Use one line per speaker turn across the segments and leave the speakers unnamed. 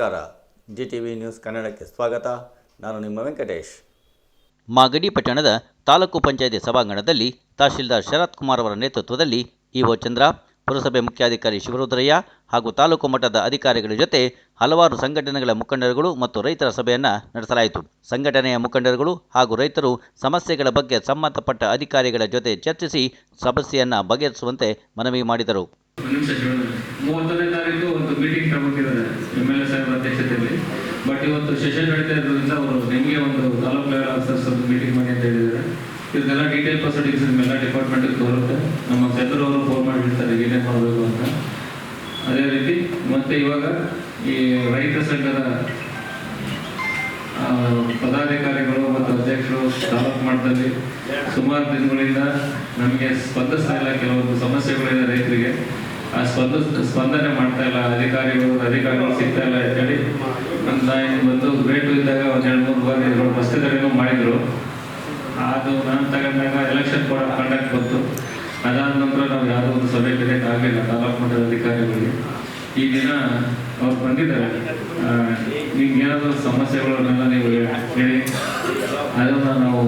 ನಮಸ್ಕಾರ. G T V news ಕನ್ನಡಕ್ಕೆ ಸ್ವಾಗತ. ನಾನು ನಿಮ್ಮ ವೆಂಕಟೇಶ್.
ಮಾಗಡಿ ಪಟ್ಟಣದ ತಾಲೂಕು ಪಂಚಾಯಿತಿ ಸಭಾಂಗಣದಲ್ಲಿ ತಹಶೀಲ್ದಾರ್ ಶರತ್ ಕುಮಾರ್ ಅವರ ನೇತೃತ್ವದಲ್ಲಿ ಇಒ ಚಂದ್ರ, ಪುರಸಭೆ ಮುಖ್ಯಾಧಿಕಾರಿ ಶಿವರುದ್ರಯ್ಯ ಹಾಗೂ ತಾಲೂಕು ಮಟ್ಟದ ಅಧಿಕಾರಿಗಳ ಜೊತೆ ಹಲವಾರು ಸಂಘಟನೆಗಳ ಮುಖಂಡರುಗಳು ಮತ್ತು ರೈತರ ಸಭೆಯನ್ನು ನಡೆಸಲಾಯಿತು. ಸಂಘಟನೆಯ ಮುಖಂಡರುಗಳು ಹಾಗೂ ರೈತರು ಸಮಸ್ಯೆಗಳ ಬಗ್ಗೆ ಸಂಬಂಧಪಟ್ಟ ಅಧಿಕಾರಿಗಳ ಜೊತೆ ಚರ್ಚಿಸಿ ಸಮಸ್ಯೆಯನ್ನು ಬಗೆಹರಿಸುವಂತೆ ಮನವಿ ಮಾಡಿದರು
ಒಂದು ನಿಮಿಷ ಹೇಳೋಣ. ಮೂವತ್ತನೇ ತಾರೀಕು ಒಂದು ಮೀಟಿಂಗ್ ತಗೊಂಡಿದ್ದಾರೆ ಎಂ ಎಲ್ ಎ ಸಾಹೇಬರ ಅಧ್ಯಕ್ಷತೆಯಲ್ಲಿ ಬಟ್ ಇವತ್ತು ಸೆಷನ್ ನಡೀತಾ ಇರೋದ್ರಿಂದ ಅವರು ನಿಮಗೆ ಒಂದು ತಾಲೂಕ್ ಲೆವೆಲ್ ಆಫೀಸರ್ಸ್ ಒಂದು ಮೀಟಿಂಗ್ ಮಾಡಿ ಅಂತ ಇದೆಲ್ಲ ಡೀಟೇಲ್ ಫೆಸಿಲಿಟೀಸ್ ನಿಮ್ಮೆಲ್ಲ ಡಿಪಾರ್ಟ್ಮೆಂಟಿಗೆ ಬರುತ್ತೆ ನಮ್ಮ ಚಂದ್ರ ಅವರು ಫೋನ್ ಹೇಳ್ತಾರೆ ಏನೇ ಮಾಡಬೇಕು ಅಂತ. ಅದೇ ರೀತಿ ಮತ್ತೆ ಇವಾಗ ಈ ರೈತ ಸಂಘದ ಪದಾಧಿಕಾರಿಗಳು ಮತ್ತು ಅಧ್ಯಕ್ಷರು ತಾಲೂಕು ಮಟ್ಟದಲ್ಲಿ ಸುಮಾರು ದಿನಗಳಿಂದ ನಮಗೆ ಸ್ಪಂದಿಸ್ತಾ ಇಲ್ಲ. ಕೆಲವೊಂದು ಸಮಸ್ಯೆಗಳಿದೆ ರೈತರಿಗೆ. ಆ ಸ್ಪಂದ, ಸ್ಪಂದನೆ ಮಾಡ್ತಾ ಇಲ್ಲ. ಅಧಿಕಾರಿಗಳು ಅಧಿಕಾರಿಗಳು ಸಿಗ್ತಾ ಇಲ್ಲ ಅಂತೇಳಿ ನನ್ನ ತಾಯಿ ಬಂದು ಭೇಟು ಇದ್ದಾಗ ಒಂದು ಎರಡು ಮೂರು ಬಾರಿ ಮಾಡಿದರು ಮಾಡಿದ್ರು. ಅದು ನಾನು ತಗೊಂಡಾಗ ಎಲೆಕ್ಷನ್ ಕೂಡ ಕಂಡಕ್ಟ್ ಬಂತು. ಅದಾದ ನಂತರ ನಾವು ಯಾವುದೋ ಒಂದು ಸಭೆ ಕರೆಯಕ್ಕೆ ಆಗಲಿಲ್ಲ, ತಾಲೂಕು ಮಟ್ಟದ ಅಧಿಕಾರಿಗಳಿಗೆ. ಈ ದಿನ ಅವ್ರು ಬಂದಿದ್ದಾರೆ. ನಿಮ್ಗೆ ಏನಾದರೂ ಸಮಸ್ಯೆಗಳನ್ನೆಲ್ಲ ನೀವು ಹೇಳಿ. ಅದನ್ನು ನಾವು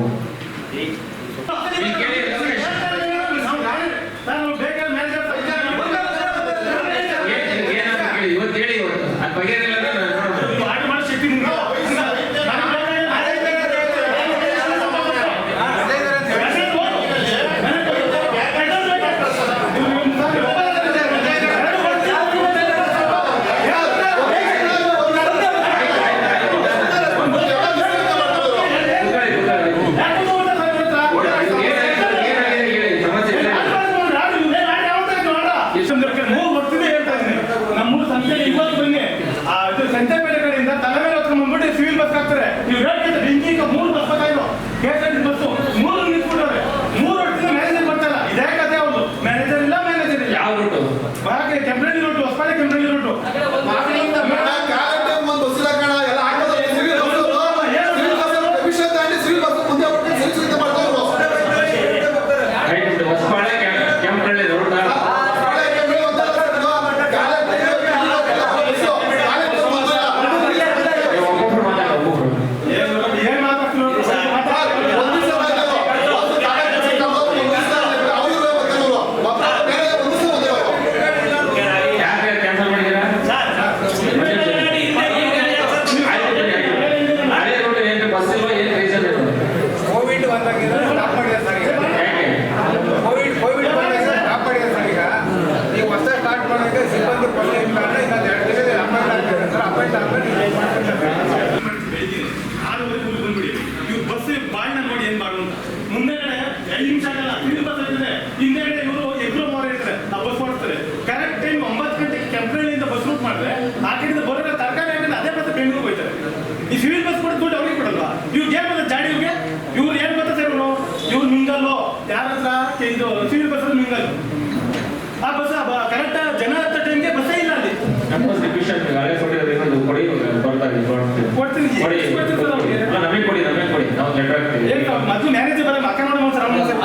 ಕೊಡ್ತೀನಿ.
ಕೊಡಿ
ಎಷ್ಟು ಕೊಡ್ತೀರಿ ಸರ್ ಅವ್ರಿಗೆ?
ಅಲ್ಲ, ನಮಗೆ ಕೊಡಿ ನಮಗೆ ಕೊಡಿ ನಾವು ಲೆಟರ್ ಹಾಕ್ತೀವಿ
ಏನ್ ಮೊದಲು ಮ್ಯಾನೇಜರ್ ಬರ ಮಕ್ಕ ನೋಡಿ ಸರ್ ಅವ್ನು ಸರ್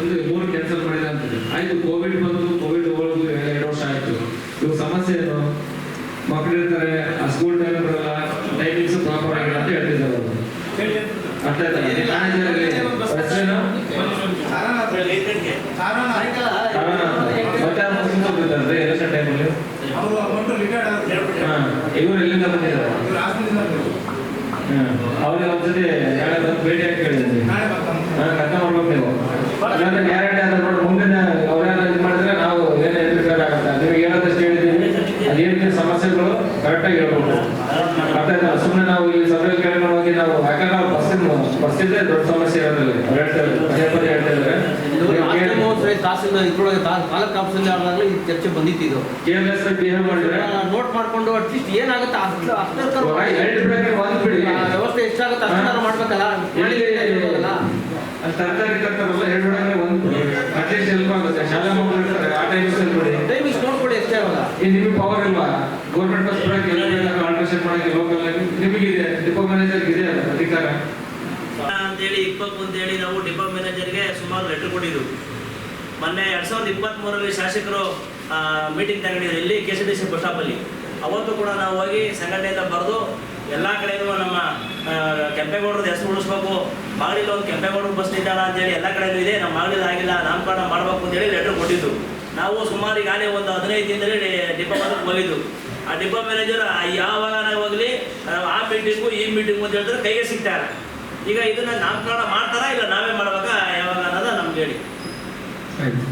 ಒಂದು ಮೂರು ಕ್ಯಾನ್ಸಲ್ ಮಾಡಿದೆ ಅಂತಿದೆ ಆಯ್ತು ಕೋವಿಡ್ ಬಂದು ಕೋವಿಡ್ ಹೋಗೋದು ಎರಡು ವರ್ಷ ಆಯ್ತು ಇವಾಗ ಸಮಸ್ಯೆ ಏನು ಮಕ್ಕಳು ಇರ್ತಾರೆ ಆ ಸ್ಕೂಲ್ ಟೈಮ್ ಬರಲ್ಲ ಟೈಮಿಂಗ್ಸ್ ಪ್ರಾಪರ್ ಆಗಿಲ್ಲ ಅಂತ ಹೇಳ್ತಿದ್ದಾರೆ ಅವರು ಅರ್ಥ ಆಯ್ತಾ ಮ್ಯಾನೇಜರ್ ಹೆಸರೇನು ಮತ್ತೆ ಯಾರು ಮುಗಿಸ್ಕೊಂಡಿದ್ದಾರೆ ಎಲೆಕ್ಷನ್ ಟೈಮಲ್ಲಿ
ಅವರು ಅಮೌಂಟ್ ರಿಟೈರ್ಡ್
ಹಾಂ ಇವರು ಎಲ್ಲಿಂದ ಬಂದಿದ್ದಾರೆ
ಇವ್ರು ಹಾಸನದಿಂದ ಬಂದ್ರು.
ಹಾಂ ನಾಳೆ ಬಂದು ಭೇಟಿ ಅಂತ ಹೇಳಿದ್ದೀನಿ ನಾನು ನೀವು. ಗ್ಯಾರಂಟಿ ಆದ್ರೆ ನೋಡಿ ಮುಂದಿನ ಅವ್ರೇನ ಇದು ಮಾಡಿದ್ರೆ ನಾವು ಏನೇ ಎದುರಿಸಬೇಕಾಗತ್ತೆ ನಿಮಗೆ ಹೇಳೋದಷ್ಟು ಹೇಳಿದ್ದೀವಿ ಅದೇನಿದೆ ಸಮಸ್ಯೆಗಳು ಕರೆಕ್ಟಾಗಿ ಹೇಳ್ಬೇಕು ಮತ್ತೆ ಸುಮ್ಮನೆ ನಾವು ಈ ಸಭೆ ಕೇಳಿ ಹೋಗಿ ನಾವು ಯಾಕಂದ್ರೆ ಬಸ್ಸಿನ ಬಸ್ಸಿದ್ದೇ ದೊಡ್ಡ ಸಮಸ್ಯೆ ಇರೋದಿಲ್ಲ ಅವ್ರು
ತಹಸೀಲ್ದಾರ್ ಇದ್ರೊಳಗೆ ತಾಲೂಕು ಆಫೀಸಲ್ಲಿ ಆದಾಗ ಈ ಚರ್ಚೆ ಬಂದಿತ್ತು ಇದು.
ಕೇರ್ಲೆಸ್ ಬಿಹೇವ್ ಮಾಡಿದ್ರೆ?
ನೋಟ್ ಮಾಡ್ಕೊಂಡು ಅಟ್ಲೀಸ್ಟ್ ಏನಾಗುತ್ತೆ ವ್ಯವಸ್ಥೆ ಎಷ್ಟಾಗುತ್ತೆ ಅಷ್ಟು ಮಾಡ್ಬೇಕಲ್ಲ?
ತರಕಾರಿ ತರ್ತಾರಲ್ಲ ಎರಡು ಒಂದ್. ಬಿಡಿ ಅಟ್ಲೀಸ್ಟ್ ಹೆಲ್ಪ್ ಆಗುತ್ತೆ. ಶಾಲೆ ಮಕ್ಕಳು ಇರ್ತಾರೆ ಆ ಟೈಮ್
ಎಷ್ಟೇ ಅವಾಗ
ಈ ನಿಮಗೆ ಪವರ್ ಇಲ್ವಾ? ಗೌರ್ಮೆಂಟ್ ಬಸ್ ಬಿಡಕ್ಕೆ ಎಲ್ಲ ಬೇಕಾದ್ರೆ ಆಲ್ಟ್ರೇಷನ್ ಮಾಡಕ್ಕೆ ಲೋಕಲ್ ಆಗಿ. ನಿಮಗಿದೆ ಡಿಪೋ ಮ್ಯಾನೇಜರ್ ಇದೆ ಅದು ಅಧಿಕಾರ?
ಅಂತೇಳಿ ಅಂತೇಳಿ ನಾವು ಡಿಪೋ ಮ್ಯಾನೇಜರ್ಗೆ ಸುಮಾರು ಲೆಟರ್ ಕೊಟ್ಟಿದ್ದು ಮೊನ್ನೆ ಎರಡ್ ಸಾವಿರದ ಇಪ್ಪತ್ತ್ ಮೂರರಲ್ಲಿ ಶಾಸಕರು ಮೀಟಿಂಗ್ ತಗೊಂಡಿದ್ರು ಇಲ್ಲಿ K C D C bus ಸ್ಟಾಪಲ್ಲಿ ಅವತ್ತು ಕೂಡ ನಾವು ಹೋಗಿ ಸಂಘಟನೆಯಿಂದ ಬರೆದು ಎಲ್ಲ ಕಡೆಯೂ ನಮ್ಮ ಕೆಂಪೇಗೌಡರದ ಹೆಸರು ಉಳಿಸ್ಬೇಕು. ಮಾಗಡಿಲಿ ಒಂದು ಕೆಂಪೇಗೌಡರ ಬಸ್ ನಿಲ್ದಾಣ ಅಂತೇಳಿ ಎಲ್ಲ ಕಡೆಯೂ ಇದೆ. ನಮ್ಮ ಮಾಗಡಿಲ್ ಆಗಿಲ್ಲ, ನಾಮಕರಣ ಮಾಡಬೇಕು ಅಂತೇಳಿ ಲೆಟರ್ ಕೊಟ್ಟಿದ್ದು. ನಾವು ಸುಮಾರು ಈಗಾಗಲೇ ಒಂದು ಹದಿನೈದು ದಿನದಲ್ಲಿ ಡಿಪೋ ಮಾದಕ್ಕೆ ಹೋಗಿದ್ದು. ಆ ಡಿಪೋ ಮ್ಯಾನೇಜರ್ ಯಾವಾಗ ಹೋಗಲಿ, ಆ ಮೀಟಿಂಗು ಈ ಮೀಟಿಂಗು ಅಂತ ಹೇಳಿದ್ರೆ ಕೈಗೆ ಸಿಗ್ತಾರೆ. ಈಗ ಇದನ್ನ ನಾಮಕರಣ ಮಾಡ್ತಾರಾ ಇಲ್ಲ ನಾವೇ ಮಾಡ್ಬೇಕಾ ಯಾವಾಗ ಅನ್ನೋದ ನಮ್ಗೆ ಹೇಳಿ.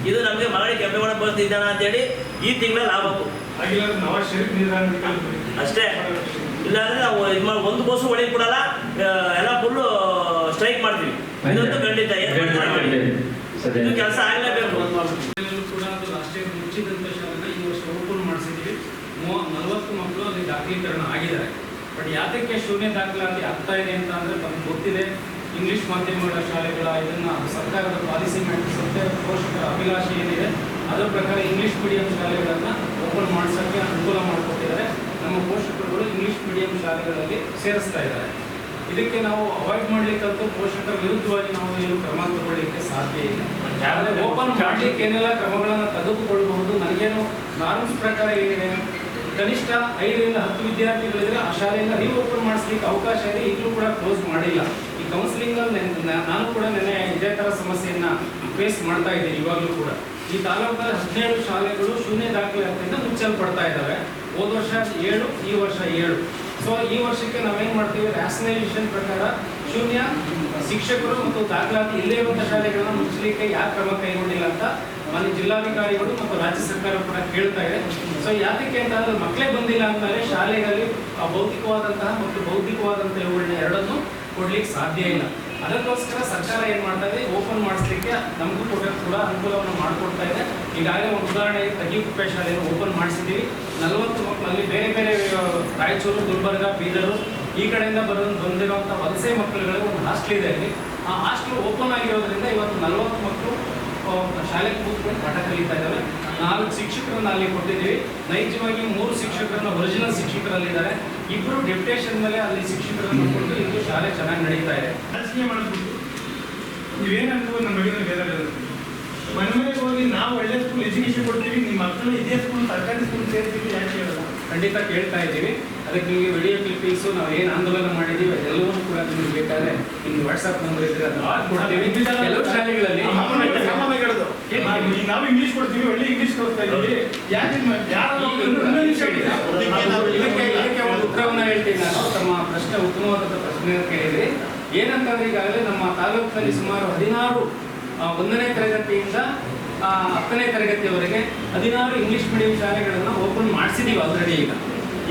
ಇದು ನಮಗೆ ಮಗಳಿಗೆ ಕೆಂಪೇಗೌಡ ಬಸ್ ನಿಲ್ದಾಣ ಅಂತೇಳಿ ಈ
ತಿಂಗಳ ಲಾಭ
ಅಷ್ಟೇ. ಇಲ್ಲಾಂದ್ರೆ ನಾವು ಇದು ಮಾಡಿ ಒಂದು ಬಸ್ಸು ಒಳಗೆ ಕೊಡಲ್ಲ ಎಲ್ಲ ಫುಲ್ಲು ಸ್ಟ್ರೈಕ್ ಮಾಡ್ತೀವಿ. ಇನ್ನೊಂದು ಖಂಡಿತ. ಇದು ಕೆಲಸ ಆಗಲೇಬೇಕು.
ಕೂಡ ರಾಷ್ಟ್ರೀಯ ಶಾಲೆನ ಈ ವರ್ಷ ಓಪನ್ ಮಾಡಿಸಿದ್ವಿ ಮೂವ ನಲವತ್ತು ಮಕ್ಕಳು ಅಲ್ಲಿ ದಾಖಲೀಕರಣ ಆಗಿದ್ದಾರೆ. ಬಟ್ ಯಾತಕ್ಕೆ ಶೂನ್ಯ ದಾಖಲಾತಿ ಆಗ್ತಾ ಇದೆ ಅಂತ ಅಂದ್ರೆ ನಮ್ಗೆ ಗೊತ್ತಿದೆ. ಇಂಗ್ಲಿಷ್ ಮಾಧ್ಯಮಗಳ ಶಾಲೆಗಳ ಇದನ್ನು ಸರ್ಕಾರದ ಪಾಲಿಸಿ ಮಾಡಿಸುತ್ತೆ ಪೋಷಕರ ಅಭಿಲಾಷೆ ಏನಿದೆ ಅದರ ಪ್ರಕಾರ ಇಂಗ್ಲಿಷ್ ಮೀಡಿಯಂ ಶಾಲೆಗಳನ್ನು ಓಪನ್ ಮಾಡಿಸೋಕ್ಕೆ ಅನುಕೂಲ ಮಾಡಿಕೊಟ್ಟಿದ್ದಾರೆ. ನಮ್ಮ ಪೋಷಕರುಗಳು ಇಂಗ್ಲಿಷ್ ಮೀಡಿಯಂ ಶಾಲೆಗಳಲ್ಲಿ ಸೇರಿಸ್ತಾ ಇದ್ದಾರೆ. ಇದಕ್ಕೆ ನಾವು ಅವಾಯ್ಡ್ ಮಾಡಲಿಕ್ಕಂತೂ ಪೋಷಕರ ವಿರುದ್ಧವಾಗಿ ನಾವು ಏನು ಕ್ರಮ ತಗೊಳ್ಳಿಕ್ಕೆ ಸಾಧ್ಯ ಇಲ್ಲ. ಆದರೆ ಓಪನ್ ಮಾಡಲಿಕ್ಕೆ ಏನೆಲ್ಲ ಕ್ರಮಗಳನ್ನು ತೆಗೆದುಕೊಳ್ಳಬಹುದು ನನಗೇನು ನಾರ್ಮ್ಸ್ ಪ್ರಕಾರ ಏನಿದೆ? ಕನಿಷ್ಠ ಐದರಿಂದ ಹತ್ತು ವಿದ್ಯಾರ್ಥಿಗಳಿದ್ರೆ ಆ ಶಾಲೆಯಿಂದ ರೀಓಪನ್ ಮಾಡಿಸ್ಲಿಕ್ಕೆ ಅವಕಾಶ ಇದೆ ಈಗಲೂ ಕೂಡ ಕ್ಲೋಸ್ ಮಾಡಿಲ್ಲ. ಕೌನ್ಸಿಲಿಂಗ್ ನಾನು ಕೂಡ ನೆನ್ನೆ ಇದೇ ಥರ ಸಮಸ್ಯೆಯನ್ನ ಫೇಸ್ ಮಾಡ್ತಾ ಇದ್ದೀನಿ, ಇವಾಗಲೂ ಕೂಡ. ಈ ತಾಲೂಕಲ್ಲಿ ಹದಿನೇಳು ಶಾಲೆಗಳು ಶೂನ್ಯ ದಾಖಲಾತಿಯಿಂದ ಮುಚ್ಚಲ್ಪಡ್ತಾ ಇದ್ದಾವೆ ಹೋದ ವರ್ಷ ಏಳು, ಈ ವರ್ಷ ಏಳು. ಸೊ ಈ ವರ್ಷಕ್ಕೆ ನಾವೇನ್ ಮಾಡ್ತೀವಿ? ರ್ಯಾಷನಲೈಸೇಷನ್ ಪ್ರಕಾರ ಶೂನ್ಯ ಶಿಕ್ಷಕರು ಮತ್ತು ದಾಖಲಾತಿ ಇಲ್ಲೇ ಇರುವಂತ ಶಾಲೆಗಳನ್ನ ಮುಚ್ಚಲಿಕ್ಕೆ ಯಾವ ಕ್ರಮ ಕೈಗೊಂಡಿಲ್ಲ ಅಂತ ಮಾನ್ಯ ಜಿಲ್ಲಾಧಿಕಾರಿಗಳು ಮತ್ತು ರಾಜ್ಯ ಸರ್ಕಾರ ಕೂಡ ಕೇಳ್ತಾ ಇದೆ. ಸೊ ಯಾತಕ್ಕೆ ಅಂತ ಮಕ್ಕಳೇ ಬಂದಿಲ್ಲ ಅಂತಾರೆ. ಶಾಲೆಗಳಲ್ಲಿ ಭೌತಿಕವಾದಂತಹ ಮತ್ತು ಬೌದ್ಧಿಕವಾದಂತಹ ಇವುಗಳನ್ನ ಎರಡನ್ನೂ ಕೊಡ್ಲಿಕ್ಕೆ ಸಾಧ್ಯ ಇಲ್ಲ. ಅದಕ್ಕೋಸ್ಕರ ಸರ್ಕಾರ ಏನು ಮಾಡ್ತಾ ಇದೆ, ಓಪನ್ ಮಾಡಿಸ್ಲಿಕ್ಕೆ ನಮಗೂ ಕೂಡ ಕೂಡ ಅನುಕೂಲವನ್ನು ಮಾಡಿಕೊಡ್ತಾ ಇದೆ. ಈಗಾಗಲೇ ಒಂದು ಉದಾಹರಣೆ ತಗ್ಗಿಕುಪ್ಪೆ ಶಾಲೆಯನ್ನು ಓಪನ್ ಮಾಡಿಸಿದ್ದೀವಿ. ನಲವತ್ತು ಮಕ್ಕಳಲ್ಲಿ ಬೇರೆ ಬೇರೆ ರಾಯಚೂರು, ಗುಲ್ಬರ್ಗ, ಬೀದರು ಈ ಕಡೆಯಿಂದ ಬರೋ ಬಂದಿರುವಂಥ ವಲಸೆ ಮಕ್ಕಳುಗಳಿಗೆ ಒಂದು ಹಾಸ್ಟೆಲ್ ಇದೆ ಅಲ್ಲಿ. ಆ ಹಾಸ್ಟೆಲ್ ಓಪನ್ ಆಗಿರೋದ್ರಿಂದ ಇವತ್ತು ನಲವತ್ತು ಮಕ್ಕಳು ಶಾಲೆಗೆ ಕೂತ್ಕೊಂಡು ಪಾಠ ಕಲಿತಾ ಇದ್ದಾವೆ ನಾಲ್ಕು ಶಿಕ್ಷಕರನ್ನ ಅಲ್ಲಿ ಕೊಟ್ಟಿದ್ದೀವಿ. ನೈಜವಾಗಿ ಮೂರು ಶಿಕ್ಷಕರನ್ನ ಒರಿಜಿನಲ್ ಶಿಕ್ಷಕರಲ್ಲಿದ್ದಾರೆ. ಇಬ್ಬರು ಡೆಪ್ಯುಟೇಷನ್ ಮೇಲೆ ಅಲ್ಲಿ ಶಿಕ್ಷಕರನ್ನು ಕೊಟ್ಟು ಇಂದು ಶಾಲೆ ಚೆನ್ನಾಗಿ ನಡೀತಾ ಇದೆ.
ರಾಜಕೀಯ ಮಾಡಿಸ್ಬಿಟ್ಟು ನೀವೇನಂದ್ರು ನಮ್ಮ ಬಗ್ಗೆ ಬೇರೆ ಬೇರೆ ಮನೆ ಮನೆಗೆ ಹೋಗಿ ನಾವು ಒಳ್ಳೆ ಸ್ಕೂಲ್ ಎಜುಕೇಶನ್ ಕೊಡ್ತೀವಿ. ನಿಮ್ಮ ಮಕ್ಕಳು ಇದೇ ಸ್ಕೂಲ್ ಸರ್ಕಾರಿ ಸ್ಕೂಲ್ ಸೇರ್ತೀವಿ ಯಾಕೆ ಹೇಳಲ್ಲ
ಖಂಡಿತ ಕೇಳ್ತಾ ಇದ್ದೀವಿ. ಅದಕ್ಕೆ ನಿಮಗೆ ವಿಡಿಯೋ ಕ್ಲಿಪ್ಪಿಂಗ್ಸು ನಾವು ಏನು ಆಂದೋಲನ ಮಾಡಿದ್ದೀವಿ ಅದೆಲ್ಲವೂ ಕೂಡ ನಿಮಗೆ ಬೇಕಾದ್ರೆ ನಿಮ್ಗೆ ವಾಟ್ಸಪ್ ನಂಬರ್ ಇದ್ರೆ ಅದನ್ನ ಕೊಡ್ತೀವಿ. ಕೆಲವು ಶಾಲೆಗಳಲ್ಲಿ
ಹೇಳೋದು ನಾವು- ಇಂಗ್ಲೀಷ್ ಕೊಡ್ತೀವಿ ಒಳ್ಳೆ ಇಂಗ್ಲಿಷ್ ಕೊಡ್ತಾ ಇದ್ದೀವಿ. ಯಾಕೆ ಯಾರು
ಉತ್ತರವನ್ನ ಹೇಳ್ತೀನಿ ನಾನು. ತಮ್ಮ ಪ್ರಶ್ನೆ ಉತ್ತಮವಾದಂಥ ಪ್ರಶ್ನೆ ಕೇಳಿದ್ರಿ. ಏನಂತಂದ್ರೆ ಈಗಾಗಲೇ ನಮ್ಮ ತಾಲೂಕಿನಲ್ಲಿ ಸುಮಾರು ಹದಿನಾರು ಒಂದನೇ ತರಗತಿಯಿಂದ ಹತ್ತನೇ ತರಗತಿಯವರೆಗೆ ಹದಿನಾರು ಇಂಗ್ಲಿಷ್ ಮೀಡಿಯಂ ಶಾಲೆಗಳನ್ನು ಓಪನ್ ಮಾಡಿಸಿದ್ದೀವಿ ಆಲ್ರೆಡಿ ಈಗ.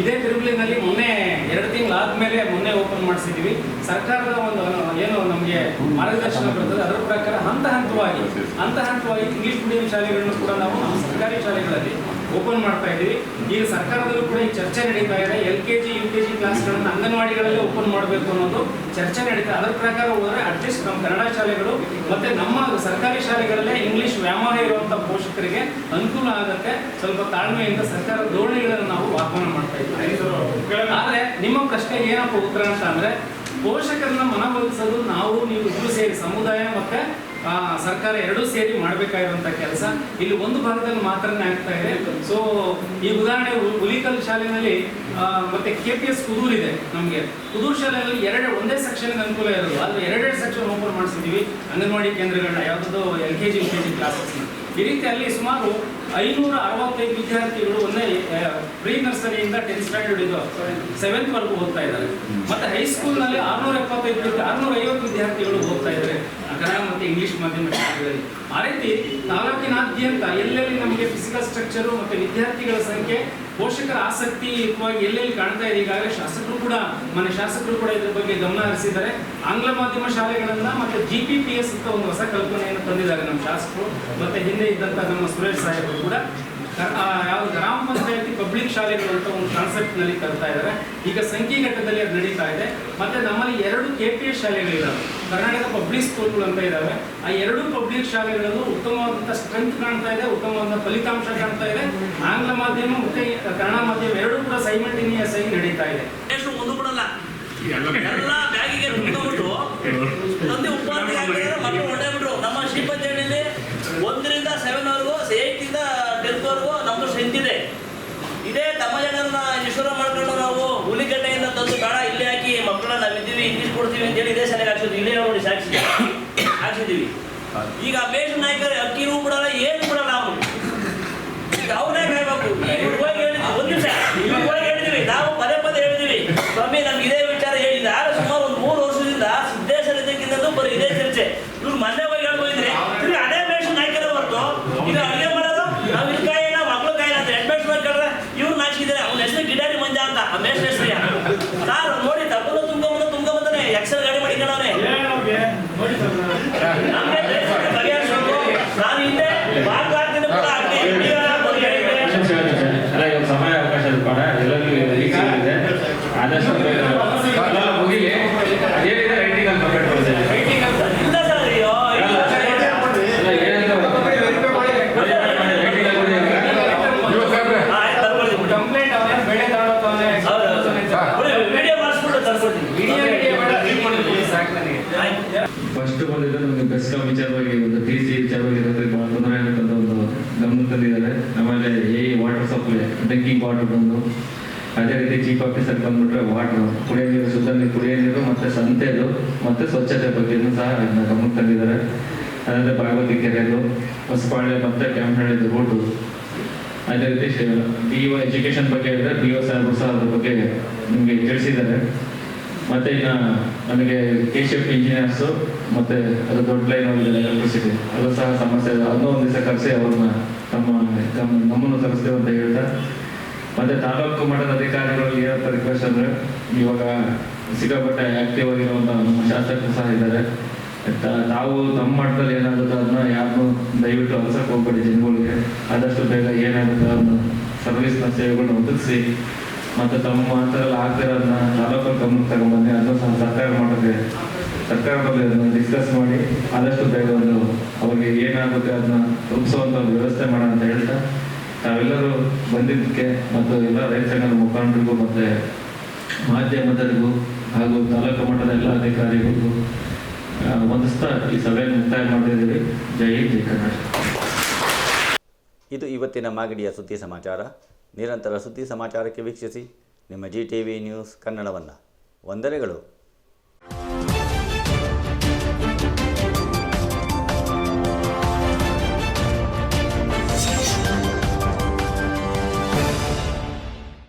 ಇದೇ ತಿರುಗಲಿನಲ್ಲಿ ಮೊನ್ನೆ ಎರಡು ತಿಂಗಳಾದ್ಮೇಲೆ ಮೊನ್ನೆ ಓಪನ್ ಮಾಡಿಸಿದ್ದೀವಿ ಸರ್ಕಾರದ ಒಂದು ಏನು ನಮಗೆ ಮಾರ್ಗದರ್ಶನ ಬರ್ತದೆ, ಅದರ ಪ್ರಕಾರ ಹಂತ ಹಂತವಾಗಿ ಹಂತ ಹಂತವಾಗಿ ಇಂಗ್ಲಿಷ್ ಮೀಡಿಯಂ ಶಾಲೆಗಳನ್ನು ಕೂಡ ನಾವು ನಮ್ಮ ಸರ್ಕಾರಿ ಶಾಲೆಗಳಲ್ಲಿ ಓಪನ್ ಮಾಡ್ತಾ ಇದ್ದೀವಿ. ಈಗ ಸರ್ಕಾರದಲ್ಲೂ ಕೂಡ ಈ ಚರ್ಚೆ ನಡೀತಾ ಇದೆ. L K G U K G ಕ್ಲಾಸ್ಗಳನ್ನು ಅಂಗನವಾಡಿಗಳಲ್ಲಿ ಓಪನ್ ಮಾಡಬೇಕು ಅನ್ನೋದು ಚರ್ಚೆ ನಡೀತಾ ಅದರ ಪ್ರಕಾರ ಹೋದರೆ ಅಟ್ಲೀಸ್ಟ್ ನಮ್ಮ ಕನ್ನಡ ಶಾಲೆಗಳು ಮತ್ತೆ ನಮ್ಮ ಸರ್ಕಾರಿ ಶಾಲೆಗಳಲ್ಲೇ ಇಂಗ್ಲಿಷ್ ವ್ಯಾಮೋಹ ಇರುವಂಥ ಪೋಷಕರಿಗೆ ಅನುಕೂಲ ಆಗುತ್ತೆ. ಸ್ವಲ್ಪ ತಾಳ್ಮೆಯಿಂದ ಸರ್ಕಾರ ಧೋರಣೆಗಳನ್ನು ನಾವು ಆಹ್ವಾನ ಮಾಡ್ತಾ ಇದ್ದೀವಿ. ಆದ್ರೆ ನಿಮ್ಮ ಪ್ರಶ್ನೆ ಏನಪ್ಪ ಉತ್ತರ ಅಂತ ಅಂದ್ರೆ ಪೋಷಕರನ್ನ ಮನವೊಲಿಸಲು ನಾವು ನೀವು ಇಬ್ಬರು ಸೇರಿ ಸಮುದಾಯ ಮತ್ತೆ ಸರ್ಕಾರ ಎರಡೂ ಸೇರಿ ಮಾಡಬೇಕಾಗಿರುವಂತಹ ಕೆಲಸ. ಇಲ್ಲಿ ಒಂದು ಭಾಗದಲ್ಲಿ ಮಾತ್ರನೇ ಆಗ್ತಾ ಇದೆ. ಸೊ ಈ ಉದಾಹರಣೆ ಹುಲಿಕಲ್ ಶಾಲೆಯಲ್ಲಿ ಮತ್ತೆ ಕೆ ಪಿ ಎಸ್ ಕುದೂರ್ ಇದೆ ನಮಗೆ. ಕುದೂರ್ ಶಾಲೆಯಲ್ಲಿ ಎರಡು, ಒಂದೇ ಸೆಕ್ಷನ್ ಅನುಕೂಲ ಇರೋದು. ಅದು ಎರಡೆರಡು ಸೆಕ್ಷನ್ ಓಪನ್ ಮಾಡಿಸಿದೀವಿ. ಅಂಗನವಾಡಿ ಕೇಂದ್ರಗಳನ್ನ ಯಾವುದೋ L K G, U K G ಕ್ಲಾಸಸ್ನ ಈ ರೀತಿ ಅಲ್ಲಿ ಸುಮಾರು ಐನೂರ ಅರವತ್ತೈದು ವಿದ್ಯಾರ್ಥಿಗಳು ಒಂದೇ ಪ್ರೀ ನರ್ಸರಿಯಿಂದ ಟೆಂತ್ ಸ್ಟ್ಯಾಂಡರ್ಡ್ ಇದು, ಸೆವೆಂತ್ ವರೆಗೂ ಓದ್ತಾ ಇದ್ದಾರೆ. ಮತ್ತೆ ಹೈಸ್ಕೂಲ್ನಲ್ಲಿ ಆರ್ನೂರ ಎಪ್ಪತ್ತೈದು, ಆರ್ನೂರ ಐವತ್ತು ವಿದ್ಯಾರ್ಥಿಗಳು ಓದ್ತಾ ಇದ್ದಾರೆ. ಕನ್ನಡ ಮತ್ತು ಇಂಗ್ಲಿಷ್ ಮಾಧ್ಯಮ ಶಾಲೆಗಳಲ್ಲಿ. ಆ ರೀತಿ ತಾಲೂಕಿನಾದ್ಯಂತ ಎಲ್ಲೆಲ್ಲಿ ನಮಗೆ ಫಿಸಿಕಲ್ ಸ್ಟ್ರಕ್ಚರು ಮತ್ತು ವಿದ್ಯಾರ್ಥಿಗಳ ಸಂಖ್ಯೆ ಪೋಷಕರ ಆಸಕ್ತಿ ಯುಕ್ತವಾಗಿ ಎಲ್ಲೆಲ್ಲಿ ಕಾಣ್ತಾ ಇದೆ, ಈಗಾಗಲೇ ಶಾಸಕರು ಕೂಡ ಮನೆ ಶಾಸಕರು ಕೂಡ ಇದ್ರ ಬಗ್ಗೆ ಗಮನ ಹರಿಸಿದ್ದಾರೆ. ಆಂಗ್ಲ ಮಾಧ್ಯಮ ಶಾಲೆಗಳನ್ನ ಮತ್ತೆ ಜಿ ಪಿ ಪಿ ಎಸ್ ಅಂತ ಒಂದು ಹೊಸ ಕಲ್ಪನೆಯನ್ನು ತಂದಿದ್ದಾರೆ ನಮ್ಮ ಶಾಸಕರು. ಮತ್ತೆ ಹಿಂದೆ ಇದ್ದಂತ ನಮ್ಮ ಸುರೇಶ್ ಸಾಹೇಬರು ಕೂಡ. ಯಾವ ಗ್ರಾಮ ಪಂಚಾಯತಿ ಪಬ್ಲಿಕ್ ಶಾಲೆಗಳು ಅಂತ ಒಂದು ಕಾನ್ಸೆಪ್ಟ್ನಲ್ಲಿ ತರ್ತಾ ಇದ್ದಾರೆ. ಈಗ ಸಂಖ್ಯೆಘಟ್ಟದಲ್ಲಿ ಅದು ನಡೀತಾ ಇದೆ. ಮತ್ತೆ ನಮ್ಮಲ್ಲಿ ಎರಡು ಕೆ ಪಿ ಎಸ್ ಶಾಲೆಗಳಿದಾವೆ. ಕರ್ನಾಟಕ ಪಬ್ಲಿಕ್ ಸ್ಕೂಲ್ಗಳು ಅಂತ ಇದಾವೆ. ಆ ಎರಡು ಪಬ್ಲಿಕ್ ಶಾಲೆಗಳಲ್ಲೂ ಉತ್ತಮವಾದಂಥ ಸ್ಟ್ರೆಂತ್ ಕಾಣ್ತಾ ಇದೆ ಉತ್ತಮವಾದ ಫಲಿತಾಂಶ ಕಾಣ್ತಾ ಇದೆ. ಆಂಗ್ಲ ಮಾಧ್ಯಮ ಮತ್ತೆ ಕನ್ನಡ ಮಾಧ್ಯಮ ಎರಡೂ ಕೂಡ ಸೈಮಲ್ಟೇನಿಯಸ್ ಆಗಿ ನಡೀತಾ ಇದೆ.
ಎಷ್ಟು ಮುಂದೆ ಬಿಡಲ್ಲ ಎಲ್ಲ ಬ್ಯಾಗಿಗೆ ತಂದೆ ಉಪಾಧಿ ಅಂತೇಳಿ ಇದೇ ಸಲಹೆ ಹಾಕ್ಸಿದ್ವಿ. ಇಲ್ಲೇ ನೋಡಿ ಸಾಕ್ಷಿ ಹಾಕ್ಸಿದ್ದೀವಿ ಈಗ ಮೇಷ ನಾಯಕರು ಅಕ್ಕಿನೂ ಬಿಡಲ್ಲ ಏನು ಬಿಡಲ್ಲ ಅವನು ಅವನೇ ಹೇಳಿದ್ವಿ, ಒಂದು ನಿಮಿಷ. ಹೇಳಿದ್ವಿ, ನಾವು ಪದೇ ಪದೇ ಹೇಳಿದ್ವಿ. ಸ್ವಾಮಿ, ನಮ್ಗೆ ಇದೇ ವಿಚಾರ ಹೇಳಿದ ಆಗ ಸುಮಾರು ಒಂದು ಮೂರು ವರ್ಷದಿಂದ ಸಿದ್ದೇಶ್ವರ ಇದಕ್ಕಿಂತಲೂ ಬರೀ ಇದೇ ಚರ್ಚೆ ಇವ್ರು ಮೊನ್ನೆ ಹೋಗಿ ಹೇಳ್ಬೋದಿದ್ರೆ ತಿರ್ಗಿ ಅದೇ ಮೇಷ ನಾಯಕರೇ ಹೊರತು ಈಗ ಅಡುಗೆ ಮಾಡೋದು ನಾವು ಇಲ್ಲಿ ಕಾಯಿ ನಾವು ಮಕ್ಳು ಕಾಯಿ ಅಂತ ಹೆಡ್ ಮೇಷ್ ಮಾಡ್ಕೊಂಡ್ರೆ ಇವ್ರು ನಾಚಿದ್ದಾರೆ ಅವ್ನ ಹೆಸರು ಗಿಡಾರಿ ಮಂಜ ಅಂತ ಆ ಮೇಷ ಹೆಸರಿಯ ಸಾರ್ ನೋಡಿ ತಪ್ಪಲು ತುಂಬ್ಕೊಂಬಂದ ತುಂಬ್ಕೊಂಬಂದಾನೆ ಎಕ್ಸೆಲ್ ಗಾಡಿ ಮಾಡಿಕೊಂಡವನೆ
ಅವ್ರಿಗೆ ನೋಡಿ ಸರ್
ನಮ್ಗೆ ಡ್ರೈವರ್ಗೆ ಬಗೆಹರಿಸ್ಬೇಕು. ನಾನು ಹಿಂದೆ ಬಾಗ್ಲು ಹಾಕ್ತಿದ್ದೆ ಕೂಡ ಹಾಕ್ಲಿ. ಈಗ ಬಂದು ಹೇಳಿದ್ದೆ.
ನಿಮಿಷ, ನಿಮಿಷ. ಅಲ್ಲ ಇವಾಗ ಸಮಯ ಅವಕಾಶ ಇದೆ ಬೇಡ ಎಲ್ಲರಿಗೂ ರೀಚ್ ಆಗಿದೆ ಆದಷ್ಟು ಬೇಗ ಅಲ್ಲ, ಮುಗಿಲಿ ಅದೇನಿದೆ ರೈಟಿಂಗ್ ಅಲ್ಲಿ ಕಂಪ್ಲೀಟ್ ಮಾಡಿದೆ
ಇಲ್ಲ ಸರ್, ಅಯ್ಯೋ, ಇಲ್ಲ ಸರ್.
ಅಲ್ಲ ಏನಂತ ರೈಟಿಂಗ್ ಅಲ್ಲಿ
ಹಾ, ಆಯ್ತು, ತರ್ಕೊಳ್ತೀನಿ ಬಿಡಿ.
ಕಂಪ್ಲೇಂಟ್ ಅವನೇ ಬೆಳೆ ತಗೊಳಕ್ಕೆ
ಹೌದು, ಹೌದು. ಬಿಡಿ, ವಿಡಿಯೋ ಮಾಡಿಸ್ಬಿಟ್ಟು ತರ್ಕೊಳ್ತೀನಿ.
ವಿಡಿಯೋ ವಿಡಿಯೋ ಬೇಡ ಮುಗಿಲಿ. ಸಾಕು ನನಗೆ
ಅಂತ
ಫಸ್ಟ್ ಬಂದಿದ್ದು ನಮಗೆ ಬೆಸ್ಟ್ ವಿಚಾರವಾಗಿ ಒಂದು ಟಿ ಸಿ ವಿಚಾರವಾಗಿ ಭಾಳ ತೊಂದರೆ ಆಗುತ್ತೆ ಅಂತ ಒಂದು ಗಮನ ತಂದಿದ್ದಾರೆ ಆಮೇಲೆ ಈ ವಾಟರ್ ಸಪ್ಲೈ ಡ್ರಿಂಕಿಂಗ್ ವಾಟರ್ ಬಂದು ಅದೇ ರೀತಿ ಚೀಫ್ ಆಫೀಸರ್ ಬಂದ್ಬಿಟ್ರೆ ವಾಟ್ರು ಕುಡಿಯೋ ನೀರು ಶುದ್ಧ ನೀರು ಕುಡಿಯೋ ನೀರು ಮತ್ತೆ ಸಂತೆದು ಮತ್ತೆ ಸ್ವಚ್ಛತೆ ಬಗ್ಗೆಯೂ ಸಹ ಅದನ್ನ ಗಮನ ತಂದಿದ್ದಾರೆ ಅದಂದ್ರೆ ಭಾಗವತಿ ಕೆರೆದು ಹೊಸಪಾಳೆ ಮತ್ತೆ ಕ್ಯಾಂಪ್ನಳ್ಳಿದು ರೋಡು ಅದೇ ರೀತಿ ಬಿ ಒ ಎಜುಕೇಶನ್ ಬಗ್ಗೆ ಹೇಳಿದ್ರೆ ಬಿ ಒ ಸಾಹೇಬ್ ಸಹ ಅದ್ರ ಬಗ್ಗೆ ನಿಮಗೆ ತಿಳಿಸಿದ್ದಾರೆ. ಮತ್ತೆ ಇನ್ನ ನಮಗೆ ಕೆ ಶಿಫ್ಟ್ ಇಂಜಿನಿಯರ್ಸು ಮತ್ತೆ ಅದು ದೊಡ್ಡ ಲೈನ್ ಹೋಗಿದೆ ಎಲೆಕ್ಟ್ರಿಸಿಟಿ ಅದು ಸಹ ಸಮಸ್ಯೆ ಅದನ್ನೂ ಒಂದು ದಿವಸ ಕರೆಸಿ ಅವ್ರನ್ನ ತಮ್ಮ ನಮ್ಮನ್ನು ತರಿಸ್ತೇವೆ ಅಂತ ಹೇಳ್ತಾ ಮತ್ತೆ ತಾಲೂಕು ಮಟ್ಟದ ಅಧಿಕಾರಿಗಳಲ್ಲಿ ಏನಂತ ರಿಕ್ವೆಸ್ಟ್ ಅಂದ್ರೆ, ಇವಾಗ ಸಿಕ್ಕಾಪಟ್ಟೆ ಆಕ್ಟಿವ್ ಆಗಿರುವಂತ ನಮ್ಮ ಶಾಸಕರು ಸಹ ಇದ್ದಾರೆ. ತಾವು ತಮ್ಮ ಮಟ್ಟದಲ್ಲಿ ಏನಾಗುತ್ತೆ ಅದನ್ನ ಯಾರನ್ನು ದಯವಿಟ್ಟು ಅಲ್ಸಕ್ಕೆ ಹೋಗ್ಬೇಡಿ ಜನಗಳಿಗೆ. ಆದಷ್ಟು ಬೇಗ ಏನಾಗುತ್ತೆ ಅದನ್ನ ಸರ್ವಿಸ್ನ ಸೇವೆಗಳನ್ನ ಒದಗಿಸಿ, ಮತ್ತೆ ತಮ್ಮ ಹತ್ರದಲ್ಲಿ ಆಗ್ತಿರೋದನ್ನ ತಾಲೂಕು ಗಮನಕ್ಕೆ ತಗೊಂಡ್ಬಂದ್ರೆ ಅದನ್ನು ಸಹ ಸರ್ಕಾರ ಮಾಡೋಕ್ಕೆ ಸರ್ಕಾರದಲ್ಲಿ ಅದನ್ನ ಡಿಸ್ಕಸ್ ಮಾಡಿ, ಆದಷ್ಟು ಬೇಗ ಒಂದು ಅವ್ರಿಗೆ ಏನಾಗುತ್ತೆ ಅದನ್ನ ರೂಪಿಸುವಂತ ಒಂದು ವ್ಯವಸ್ಥೆ ಮಾಡೋಣ ಅಂತ ಹೇಳ್ತಾ ತಾವೆಲ್ಲರೂ ಬಂದಿದ್ದಕ್ಕೆ ಮತ್ತು ಎಲ್ಲ ರೈತ ಸಂಘದ ಮುಖಂಡರಿಗೂ ಮತ್ತೆ ಮಾಧ್ಯಮದರಿಗೂ ಹಾಗೂ ತಾಲೂಕು ಮಟ್ಟದ ಎಲ್ಲ ಅಧಿಕಾರಿಗಳಿಗೂ ವಂದಿಸ್ತಾ ಈ ಸಭೆಯನ್ನು ಮುಕ್ತಾಯ ಮಾಡಿದ್ದೀವಿ ಜೈ ಜೈ ಕರ್ನಾಟಕ.
ಇದು ಇವತ್ತಿನ ಮಾಗಡಿಯ ಸುದ್ದಿ ಸಮಾಚಾರ. ನಿರಂತರ ಸುದ್ದಿ ಸಮಾಚಾರಕ್ಕೆ ವೀಕ್ಷಿಸಿ ನಿಮ್ಮ ಜಿ ಟಿ ವಿ ನ್ಯೂಸ್ ಕನ್ನಡವನ್ನು. ವಂದನೆಗಳು.